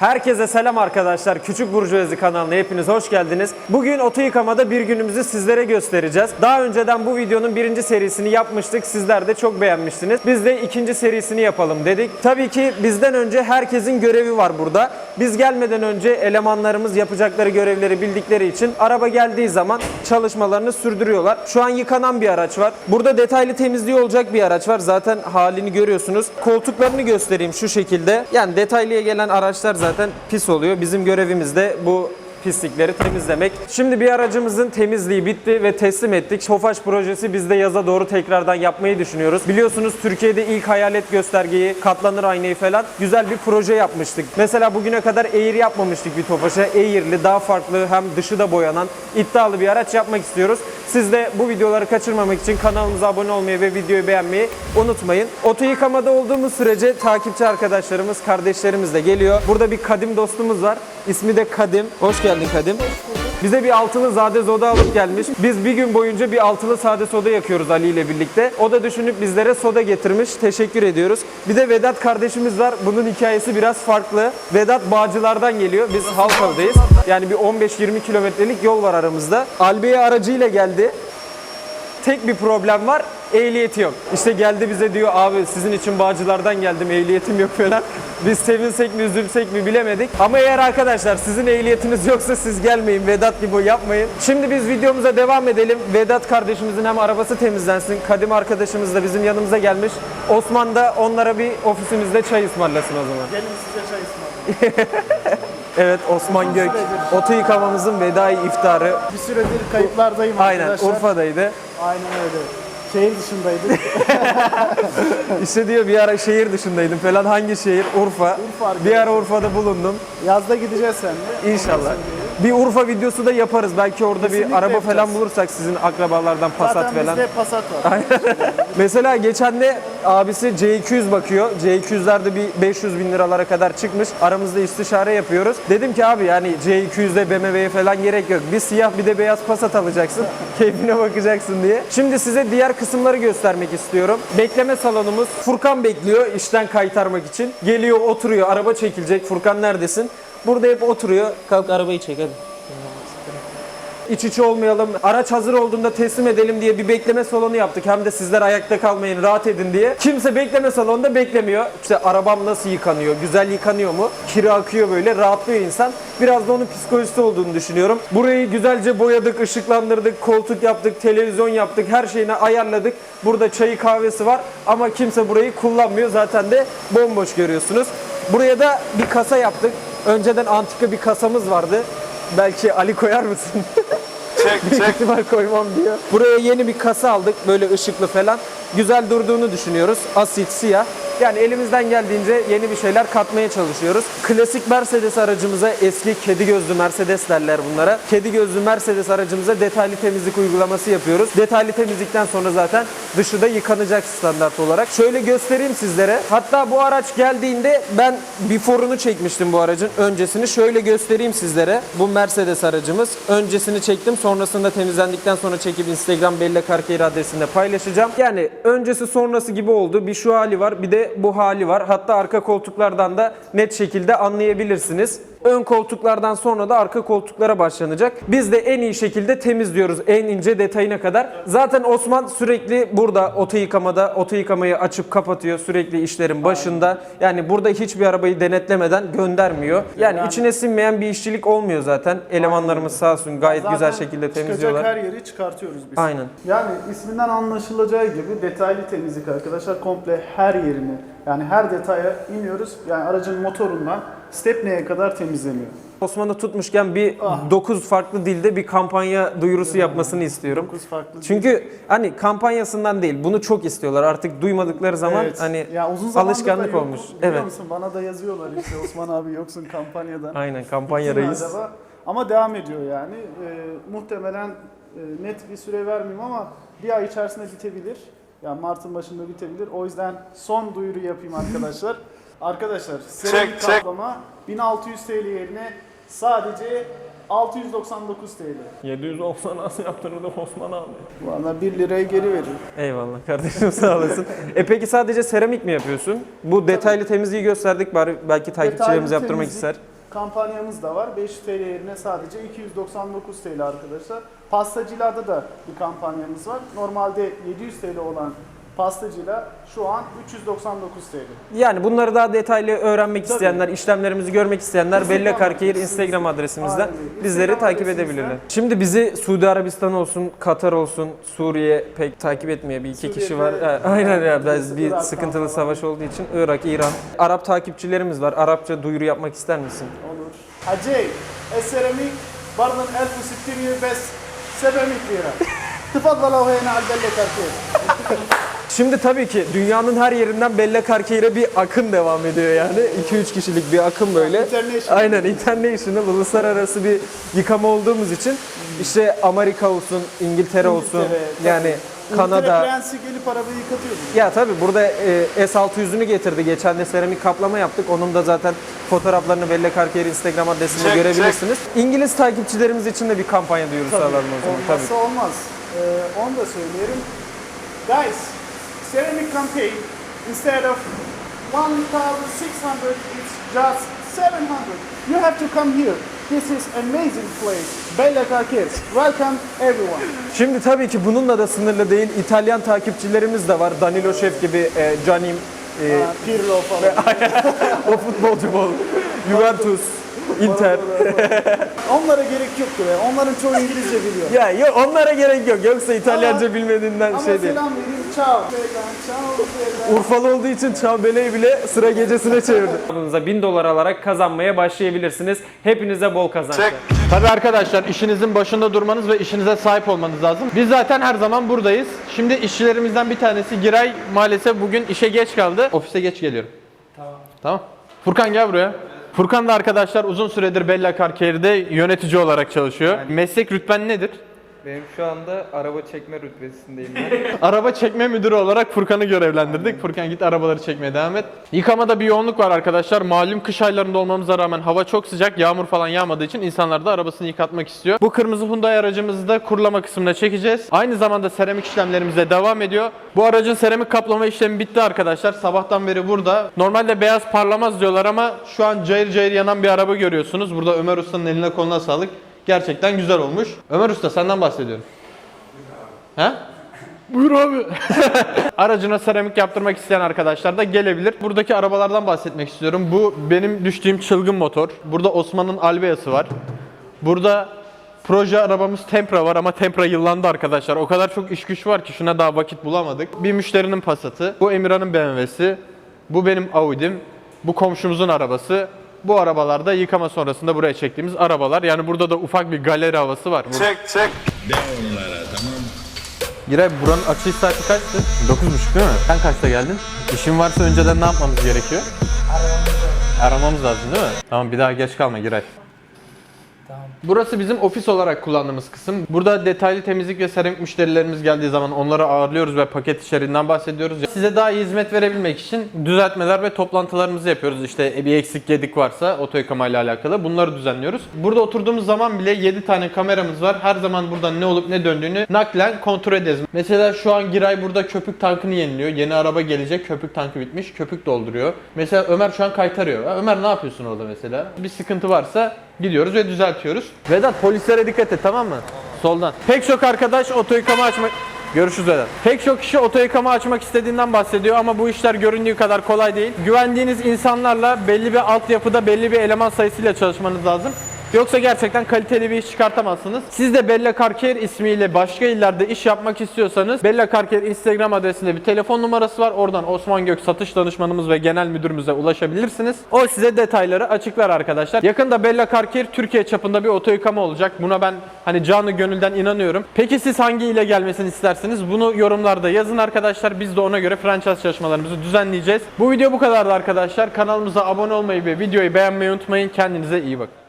Herkese selam arkadaşlar. Küçük Burjuvazi kanalına hepiniz hoş geldiniz. Bugün oto yıkamada bir günümüzü sizlere göstereceğiz. Daha önceden bu videonun birinci serisini yapmıştık. Sizler de çok beğenmiştiniz. Biz de ikinci serisini yapalım dedik. Tabii ki bizden önce herkesin görevi var burada. Biz gelmeden önce elemanlarımız yapacakları görevleri bildikleri için araba geldiği zaman çalışmalarını sürdürüyorlar. Şu an yıkanan bir araç var. Burada detaylı temizliği olacak bir araç var. Zaten halini görüyorsunuz. Koltuklarını göstereyim şu şekilde. Yani detaylıya gelen araçlar zaten pis oluyor. Bizim görevimiz de bu pislikleri temizlemek. Şimdi bir aracımızın temizliği bitti ve teslim ettik. Tofaş projesi biz de yaza doğru tekrardan yapmayı düşünüyoruz. Biliyorsunuz Türkiye'de ilk hayalet göstergeyi, katlanır aynayı falan güzel bir proje yapmıştık. Mesela bugüne kadar Air yapmamıştık bir Tofaş'a. Air'li daha farklı hem dışı da boyanan iddialı bir araç yapmak istiyoruz. Siz de bu videoları kaçırmamak için kanalımıza abone olmayı ve videoyu beğenmeyi unutmayın. Oto yıkamada olduğumuz sürece takipçi arkadaşlarımız, kardeşlerimiz de geliyor. Burada bir kadim dostumuz var. İsmi de Kadim. Hoş geldin Kadim. Bize bir altılı zade soda alıp gelmiş. Biz bir gün boyunca bir altılı sade soda yakıyoruz Ali ile birlikte. O da düşünüp bizlere soda getirmiş. Teşekkür ediyoruz. Bir de Vedat kardeşimiz var. Bunun hikayesi biraz farklı. Vedat Bağcılar'dan geliyor. Biz Halkalı'dayız. Yani bir 15-20 kilometrelik yol var aramızda. Albiye aracıyla geldi. Tek bir problem var. Ehliyeti yok. İşte geldi bize diyor abi sizin için Bağcılar'dan geldim ehliyetim yok falan. Biz sevinsek mi üzülsek mi bilemedik. Ama eğer arkadaşlar sizin ehliyetiniz yoksa siz gelmeyin. Vedat gibi yapmayın. Şimdi biz videomuza devam edelim. Vedat kardeşimizin hem arabası temizlensin. Kadim arkadaşımız da bizim yanımıza gelmiş. Osman da onlara bir ofisimizde çay ısmarlasın o zaman. Gelin size çay ısmarlayayım. Evet Osman Gök. Oto yıkamamızın vedai iftarı. Bir süredir kayıplardayım Aynen arkadaşlar. Urfa'daydı. Aynen öyle. Şehir dışındaydık. İşte diyor bir ara şehir dışındaydım falan. Hangi şehir? Urfa. Urfa arkadaşlar. bir ara Urfa'da bulundum. Yazda gideceğiz seninle. İnşallah. Bir Urfa videosu da yaparız. Belki orada bir Kesinlikle araba yapacağız. falan bulursak sizin akrabalardan Passat Zaten falan. bizde Passat var. Mesela geçen de abisi C200 bakıyor. C200'lerde bir 500 bin liralara kadar çıkmış. Aramızda istişare yapıyoruz. Dedim ki abi yani C200'de BMW'ye falan gerek yok. Bir siyah bir de beyaz Passat alacaksın. Keyfine bakacaksın diye. Şimdi size diğer kısımları göstermek istiyorum. Bekleme salonumuz. Furkan bekliyor işten kaytarmak için. Geliyor oturuyor. Araba çekilecek. Furkan neredesin? Burada hep oturuyor. Kalk arabayı çek hadi. İç içe olmayalım, araç hazır olduğunda teslim edelim diye bir bekleme salonu yaptık. Hem de sizler ayakta kalmayın, rahat edin diye. Kimse bekleme salonunda beklemiyor. İşte arabam nasıl yıkanıyor, güzel yıkanıyor mu? Kiri akıyor böyle, rahatlıyor insan. Biraz da onun psikolojisi olduğunu düşünüyorum. Burayı güzelce boyadık, ışıklandırdık, koltuk yaptık, televizyon yaptık, her şeyini ayarladık. Burada çayı kahvesi var ama kimse burayı kullanmıyor. Zaten de bomboş görüyorsunuz. Buraya da bir kasa yaptık. Önceden antika bir kasamız vardı. Belki Ali koyar mısın? Çek Büyük çek. ihtimal koymam diyor. Buraya yeni bir kasa aldık böyle ışıklı falan. Güzel durduğunu düşünüyoruz. Asit, siyah. Yani elimizden geldiğince yeni bir şeyler katmaya çalışıyoruz. Klasik Mercedes aracımıza eski kedi gözlü Mercedes derler bunlara. Kedi gözlü Mercedes aracımıza detaylı temizlik uygulaması yapıyoruz. Detaylı temizlikten sonra zaten dışı da yıkanacak standart olarak. Şöyle göstereyim sizlere. Hatta bu araç geldiğinde ben before'unu çekmiştim bu aracın. Öncesini şöyle göstereyim sizlere. Bu Mercedes aracımız. Öncesini çektim. Sonrasında temizlendikten sonra çekip Instagram Bella Carqueira adresinde paylaşacağım. Yani öncesi sonrası gibi oldu. Bir şu hali var bir de bu hali var. Hatta arka koltuklardan da net şekilde anlayabilirsiniz. Ön koltuklardan sonra da arka koltuklara başlanacak. Biz de en iyi şekilde temizliyoruz en ince detayına kadar. Zaten Osman sürekli burada oto yıkamada oto yıkamayı açıp kapatıyor sürekli işlerin başında. Yani burada hiçbir arabayı denetlemeden göndermiyor. Yani, içine sinmeyen bir işçilik olmuyor zaten. Elemanlarımız sağ olsun gayet güzel Zaten şekilde Çıkacak temizliyorlar. her yeri çıkartıyoruz biz. Aynen. Yani isminden anlaşılacağı gibi detaylı temizlik arkadaşlar. Komple her yerini yani her detaya iniyoruz. Yani aracın motorundan stepneye kadar temizleniyor. Osman'ı tutmuşken bir 9 farklı dilde bir kampanya duyurusu yapmasını istiyorum. 9 farklı Çünkü hani kampanyasından değil bunu çok istiyorlar artık duymadıkları zaman Evet. hani ya uzun zamandır alışkanlık da yok, olmuş. Biliyor Evet. musun? Bana da yazıyorlar işte Osman abi yoksun kampanyadan. Aynen kampanya mi reis. acaba? Ama devam ediyor yani. Ee, muhtemelen e, net bir süre vermeyeyim ama bir ay içerisinde bitebilir. Yani Mart'ın başında bitebilir. O yüzden son duyuru yapayım arkadaşlar. arkadaşlar seramik çek. kaplama 1600 TL yerine sadece 699 TL. 790 nasıl yaptırdı Osman abi? Valla 1 liraya geri verir. Eyvallah kardeşim sağ olasın. e peki sadece seramik mi yapıyorsun? Bu detaylı temizliği gösterdik bari belki takipçilerimiz yaptırmak ister. kampanyamız da var. 500 TL yerine sadece 299 TL arkadaşlar. Pastacılarda da bir kampanyamız var. Normalde 700 TL olan pastacıyla şu an 399 TL. Yani bunları daha detaylı öğrenmek Tabii. isteyenler, işlemlerimizi görmek isteyenler Instagram Bella Karkehir adresimizden- Instagram adresimizden Aynen öyle. bizleri Instagram takip adresimizden- edebilirler. Şimdi bizi Suudi Arabistan olsun, Katar olsun, Suriye pek takip etmiyor. Bir iki Suriye'de- kişi var. Ha, Aynen ya. Biz bir Irak'tan sıkıntılı falan. savaş olduğu için Irak, İran. Arap takipçilerimiz var. Arapça duyuru yapmak ister misin? Olur. Hacey, السيراميك برضه 1600 بس 700 ليره تفضلوا هنا على البله كارتين Şimdi tabii ki dünyanın her yerinden Bella Karkehir'e bir akın devam ediyor yani. 2-3 kişilik bir akın böyle. International. Aynen international, uluslararası bir yıkama olduğumuz için işte Amerika olsun, İngiltere olsun, İngiltere, tabii. yani İngiltere Kanada. prensi gelip arabayı yıkatıyordu. Ya tabii burada e, S600'ünü getirdi. Geçen de seramik kaplama yaptık. Onun da zaten fotoğraflarını Bella Karkehir Instagram adresinde Check, görebilirsiniz. İngiliz takipçilerimiz için de bir kampanya duyurusu alalım o zaman. Tabii. Olmazsa olmaz. Ee, onu da söyleyelim. Guys, ceramic campaign instead of 1600 it's just 700. You have to come here. This is amazing place. Bella Carcass. Welcome everyone. Şimdi tabii ki bununla da sınırlı değil. İtalyan takipçilerimiz de var. Danilo Şef gibi, e, Canim, e, Ha, Pirlo falan. o futbolcu bol. Juventus, Inter. Onlara gerek yoktu be. Onların çoğu İngilizce biliyor. Ya yok onlara gerek yok. Yoksa İtalyanca bilmediğinden Ama şey değil. selam vereyim. Ciao. Ciao. Urfalı olduğu için Çağbele'yi bile sıra gecesine çevirdi. Hesabınıza 1000 dolar alarak kazanmaya başlayabilirsiniz. Hepinize bol kazançlar. Tabii arkadaşlar işinizin başında durmanız ve işinize sahip olmanız lazım. Biz zaten her zaman buradayız. Şimdi işçilerimizden bir tanesi Giray maalesef bugün işe geç kaldı. Ofise geç geliyorum. Tamam. Tamam. Furkan gel buraya. Furkan da arkadaşlar uzun süredir Bella Carcare'de yönetici olarak çalışıyor. Meslek rütben nedir? Benim şu anda araba çekme rütbesindeyim ben. Araba çekme müdürü olarak Furkan'ı görevlendirdik. Furkan git arabaları çekmeye devam et. Yıkamada bir yoğunluk var arkadaşlar. Malum kış aylarında olmamıza rağmen hava çok sıcak. Yağmur falan yağmadığı için insanlar da arabasını yıkatmak istiyor. Bu kırmızı Hyundai aracımızı da kurulama kısmına çekeceğiz. Aynı zamanda seramik işlemlerimize devam ediyor. Bu aracın seramik kaplama işlemi bitti arkadaşlar. Sabahtan beri burada. Normalde beyaz parlamaz diyorlar ama şu an cayır cayır yanan bir araba görüyorsunuz. Burada Ömer Usta'nın eline koluna sağlık. Gerçekten güzel olmuş. Ömer Usta senden bahsediyorum. He? Buyur abi. Aracına seramik yaptırmak isteyen arkadaşlar da gelebilir. Buradaki arabalardan bahsetmek istiyorum. Bu benim düştüğüm çılgın motor. Burada Osman'ın Albea'sı var. Burada proje arabamız Tempra var ama Tempra yıllandı arkadaşlar. O kadar çok iş güç var ki şuna daha vakit bulamadık. Bir müşterinin Passat'ı, bu Emirhan'ın BMW'si, bu benim Audi'm, bu komşumuzun arabası. Bu arabalarda yıkama sonrasında buraya çektiğimiz arabalar. Yani burada da ufak bir galeri havası var. Çek çek. Giray buranın açılış saati kaçtı? 9.30 değil mi? Sen kaçta geldin? İşin varsa önceden ne yapmamız gerekiyor? Aramamız lazım değil mi? Tamam bir daha geç kalma Giray. Burası bizim ofis olarak kullandığımız kısım. Burada detaylı temizlik ve seramik müşterilerimiz geldiği zaman onları ağırlıyoruz ve paket içeriğinden bahsediyoruz. Size daha iyi hizmet verebilmek için düzeltmeler ve toplantılarımızı yapıyoruz. İşte bir eksik gedik varsa oto yıkama ile alakalı bunları düzenliyoruz. Burada oturduğumuz zaman bile 7 tane kameramız var. Her zaman burada ne olup ne döndüğünü naklen kontrol ederiz. Mesela şu an Giray burada köpük tankını yeniliyor. Yeni araba gelecek köpük tankı bitmiş köpük dolduruyor. Mesela Ömer şu an kaytarıyor. Ömer ne yapıyorsun orada mesela? Bir sıkıntı varsa gidiyoruz ve düzeltiyoruz. Vedat polislere dikkat et tamam mı? Soldan. Pek çok arkadaş oto yıkama açmak... Görüşürüz Vedat. Pek çok kişi oto yıkama açmak istediğinden bahsediyor ama bu işler göründüğü kadar kolay değil. Güvendiğiniz insanlarla belli bir altyapıda belli bir eleman sayısıyla çalışmanız lazım. Yoksa gerçekten kaliteli bir iş çıkartamazsınız. Siz de Bella Carcare ismiyle başka illerde iş yapmak istiyorsanız Bella Carcare Instagram adresinde bir telefon numarası var. Oradan Osman Gök satış danışmanımız ve genel müdürümüze ulaşabilirsiniz. O size detayları açıklar arkadaşlar. Yakında Bella Carcare Türkiye çapında bir oto yıkama olacak. Buna ben hani canı gönülden inanıyorum. Peki siz hangi ile gelmesini istersiniz? Bunu yorumlarda yazın arkadaşlar. Biz de ona göre franchise çalışmalarımızı düzenleyeceğiz. Bu video bu kadardı arkadaşlar. Kanalımıza abone olmayı ve videoyu beğenmeyi unutmayın. Kendinize iyi bakın.